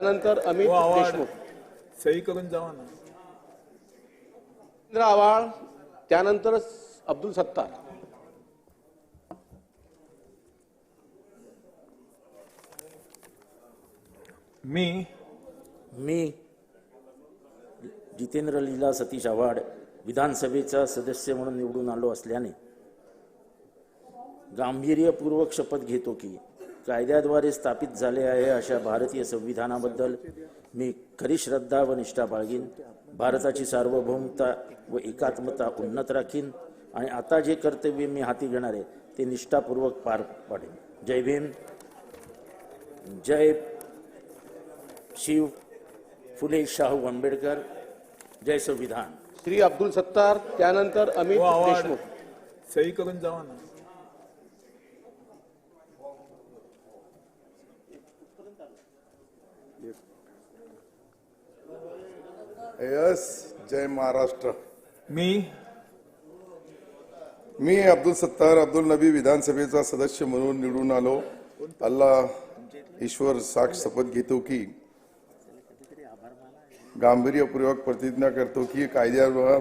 त्यानंतर अमित हो. देशमुख. सही करून जावा ना. रवींद्र आव्हाड त्यानंतर अब्दुल सत्तार. मी. मी जितेंद्र लीला सतीश आव्हाड विधानसभेचा सदस्य म्हणून निवडून आलो असल्याने गांभीर्यपूर्वक शपथ घेतो की कायद्याद्वारे स्थापित झाले आहे अशा भारतीय संविधानाबद्दल मी खरी श्रद्धा व निष्ठा बाळगीन. भारताची सार्वभौमता व एकात्मता उन्नत राखीन. आणि आता जे कर्तव्य मी हाती घेणार आहे ते निष्ठापूर्वक पार पाडेन. जय भीम. जय शिव. फुले शाहू आंबेडकर. जय संविधान. श्री अब्दुल सत्तार त्यानंतर अमित. देशमुख. सही करून जावा ना. यस जय महाराष्ट्र मी मी अब्दुल सत्तार अब्दुल नबी विधानसभेचा सदस्य म्हणून निवडून आलो अल्लाह ईश्वर साक्ष शपथ घेतो की गांभीर्यपूर्वक प्रतिज्ञा करतो की कायद्यावर